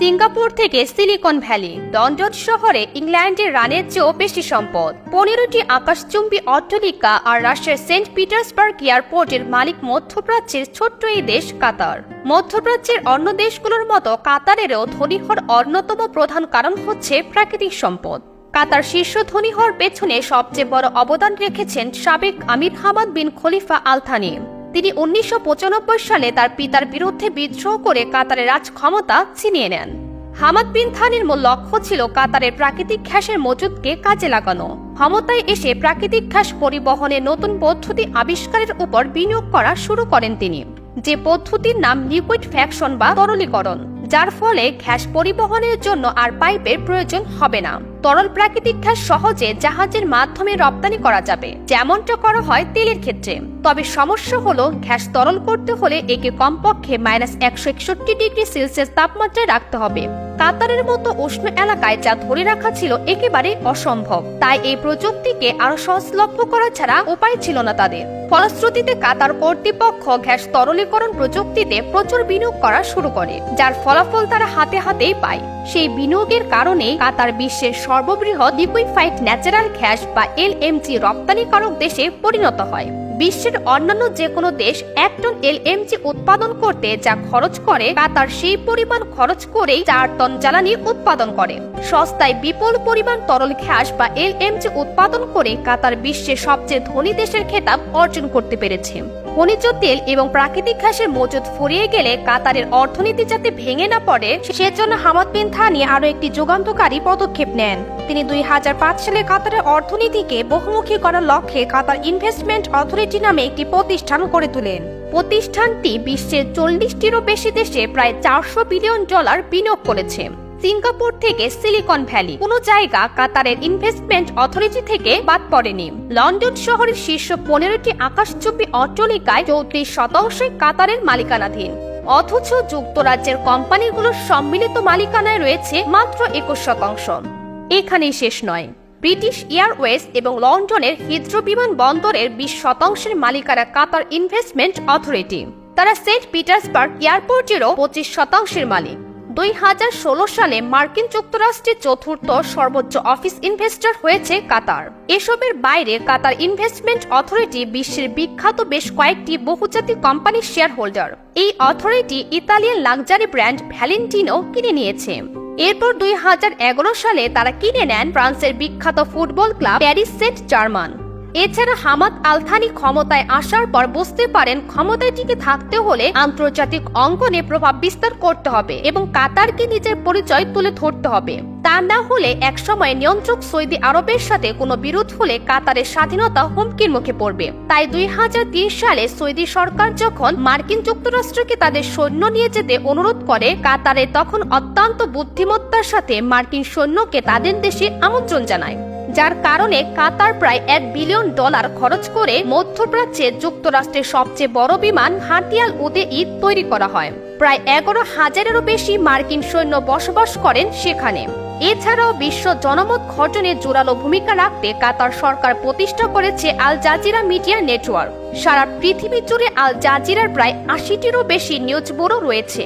Singapore থেকে silicon valley London শহরে ইংল্যান্ডের রানের চেয়েও বেশি সম্পদ। পনেরোটি আকাশচুম্বী অট্টালিকা আর রাশিয়ার সেন্ট পিটার্সবার্গ এয়ারপোর্টের মালিক মধ্যপ্রাচ্যের ছোট্ট এই দেশ কাতার। মধ্যপ্রাচ্যের অন্য দেশগুলোর মতো কাতারেরও ধনী অন্যতম প্রধান কারণ হচ্ছে প্রাকৃতিক সম্পদ। কাতার শীর্ষ ধনী হওয়ার পেছনে সবচেয়ে বড় অবদান রেখেছেন সাবেক আমির হামাদ বিন খলিফা আল থানি তিনি উনিশশো পঁচানব্বই সালে তার পিতার বিরুদ্ধে বিদ্রোহ করে কাতারের রাজ ক্ষমতা ছিনিয়ে নেন। হামাদ বিন থানির মূল লক্ষ্য ছিল কাতারের প্রাকৃতিক ঘ্যাসের মজুদকে কাজে লাগানো। ক্ষমতায় এসে প্রাকৃতিক ঘ্যাস পরিবহনে নতুন পদ্ধতি আবিষ্কারের উপর বিনিয়োগ করা শুরু করেন তিনি, যে পদ্ধতির নাম লিকুইড ফ্যাকশন বা তরলীকরণ। যার ফলে ঘ্যাস পরিবহনের জন্য আর পাইপের প্রয়োজন হবে না। তরল প্রাকৃতিক ঘ্যাস সহজে জাহাজের মাধ্যমে রপ্তানি করা যাবে, যেমনটা করা হয় তেলের ক্ষেত্রে। তবে সমস্যা হলো, ঘ্যাস তরল করতে হলে একে কমপক্ষে মাইনাস একশো একষট্টি ডিগ্রি সেলসিয়াস তাপমাত্রায় রাখতে হবে। কাতারের মতো উষ্ণ এলাকায় যা ধরে রাখা ছিল একেবারে অসম্ভব। তাই এই প্রযুক্তিকে আরও সহজলভ্য করা ছাড়া উপায় ছিল না তাদের। ফলশ্রুতিতে কাতার কর্তৃপক্ষ গ্যাস তরলীকরণ প্রযুক্তিতে প্রচুর বিনিয়োগ করা শুরু করে, যার ফলাফল তারা হাতে হাতেই পায়। সেই বিনিয়োগের কারণে কাতার বিশ্বের সর্ববৃহৎ লিকুইফাইড ন্যাচারাল গ্যাস বা এল এলএমজি রপ্তানিকারক দেশে পরিণত হয়। বিশ্বের অন্যান্য যে কোনো দেশ এক টন এলএমজি উৎপাদন করতে যা খরচ করে কাতার সেই পরিমাণ খরচ করেই চার টন জ্বালানি উৎপাদন করে। সস্তায় বিপুল পরিমাণ তরল খ্যাস বা এলএমজি উৎপাদন করে কাতার বিশ্বের সবচেয়ে ধনী দেশের খেতাব অর্জন করতে পেরেছে। খনিজ তেল এবং প্রাকৃতিক ঘাসের মজুদ ফুরিয়ে গেলে কাতারের অর্থনীতি যাতে ভেঙে না পড়ে, সেজন্য হামাদ বিন থানি আরও একটি যুগান্তকারী পদক্ষেপ নেন। তিনি দুই হাজার পাঁচ সালে কাতারের অর্থনীতিকে বহুমুখী করার লক্ষ্যে কাতার ইনভেস্টমেন্ট অথরিটি নামে একটি প্রতিষ্ঠান গড়ে তোলেন। প্রতিষ্ঠানটি বিশ্বের চল্লিশটিরও বেশি দেশে প্রায় চারশো বিলিয়ন ডলার বিনিয়োগ করেছে। সিঙ্গাপুর থেকে সিলিকন ভ্যালি। কোনো জায়গা কাতারের ইনভেস্টমেন্ট অথরিটি থেকে বাদ পড়েনি। লন্ডন শহরের শীর্ষ পনেরোটি আকাশচুম্বী অট্টালিকায় চৌত্রিশ শতাংশই কাতারের মালিকানাধীন। অথচ যুক্তরাজ্যের কোম্পানিগুলোর সম্মিলিত মালিকানায় রয়েছে মাত্র একুশ শতাংশ। এখানেই শেষ নয়। ব্রিটিশ এয়ারওয়েজ এবং লন্ডনের হিদ্রো বিমান বন্দরের বিশ শতাংশের মালিকানা কাতার ইনভেস্টমেন্ট অথরিটি তারা সেন্ট পিটার্সবার্গ এয়ারপোর্টেরও পঁচিশ শতাংশের মালিক। দুই হাজার ষোলো সালে মার্কিন যুক্তরাষ্ট্রের চতুর্থ সর্বোচ্চ অফিস ইনভেস্টর হয়েছে কাতার। এসবের বাইরে কাতার ইনভেস্টমেন্ট অথরিটি বিশ্বের বিখ্যাত বেশ কয়েকটি বহুজাতিক কোম্পানির শেয়ার হোল্ডার এই authority Italian luxury brand Valentino কিনে নিয়েছে। এরপর দুই হাজার এগারো সালে তারা কিনে নেন ফ্রান্সের বিখ্যাত football club Paris Saint Germain. এছাড়া হামাদ আলথানি ক্ষমতায় আসার পর বুঝতে পারেন ক্ষমতায় টিকে থাকতে হলে আন্তর্জাতিক অঙ্গনে প্রভাব বিস্তার করতে হবে এবং কাতারকে নিজের পরিচয় তুলে ধরতে হবে। তা না হলে একসময় নিয়ন্ত্রক সৌদি আরবের সাথে কোনো বিরোধ হলে কাতারের স্বাধীনতা হুমকির মুখে পড়বে। তাই দুই সালে সৌদি সরকার যখন মার্কিন যুক্তরাষ্ট্রকে তাদের সৈন্য নিয়ে যেতে অনুরোধ করে, কাতারে তখন অত্যন্ত বুদ্ধিমত্তার সাথে মার্কিন সৈন্যকে তাদের দেশে আমন্ত্রণ জানায়। যার কারণে কাতার প্রায় এক বিলিয়ন ডলার খরচ করে মধ্যপ্রাচ্যে যুক্তরাষ্ট্রের সবচেয়ে বড় বিমান হাতিয়াল উদে ঈদ তৈরি করা হয়। প্রায় এগারো হাজারেরও বেশি মার্কিন সৈন্য বসবাস করেন সেখানে। এছাড়াও বিশ্ব জনমত গঠনে জোরালো ভূমিকা রাখতে কাতার সরকার প্রতিষ্ঠা করেছে আল জাজিরা মিডিয়া নেটওয়ার্ক। সারা পৃথিবী জুড়ে আল জাজিরার প্রায় আশিটিরও বেশি নিউজ ব্যুরো রয়েছে।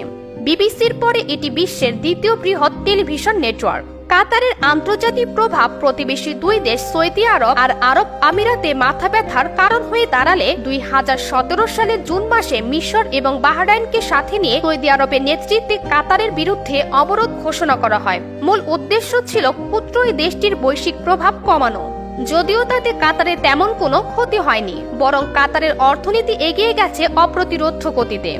বিবিসির পরে এটি বিশ্বের দ্বিতীয় বৃহৎ টেলিভিশন নেটওয়ার্ক। কাতারের আন্তর্জাতিক প্রভাব প্রতিবেশী দুই দেশ সৌদি আরব আর আরব আমিরাতে মাথা ব্যথার কারণ হয়ে দাঁড়ালে দুই হাজার সতেরো সালের জুন মাসে মিশর এবং বাহরাইনকে সাথে নিয়ে সৌদি আরবের নেতৃত্বে কাতারের বিরুদ্ধে অবরোধ ঘোষণা করা হয়। মূল উদ্দেশ্য ছিল ক্ষুদ্র দেশটির বৈশ্বিক প্রভাব কমানো। যদিও তাতে কাতারে তেমন কোনো ক্ষতি হয়নি, বরং কাতারের অর্থনীতি এগিয়ে গেছে অপ্রতিরোধ গতিতে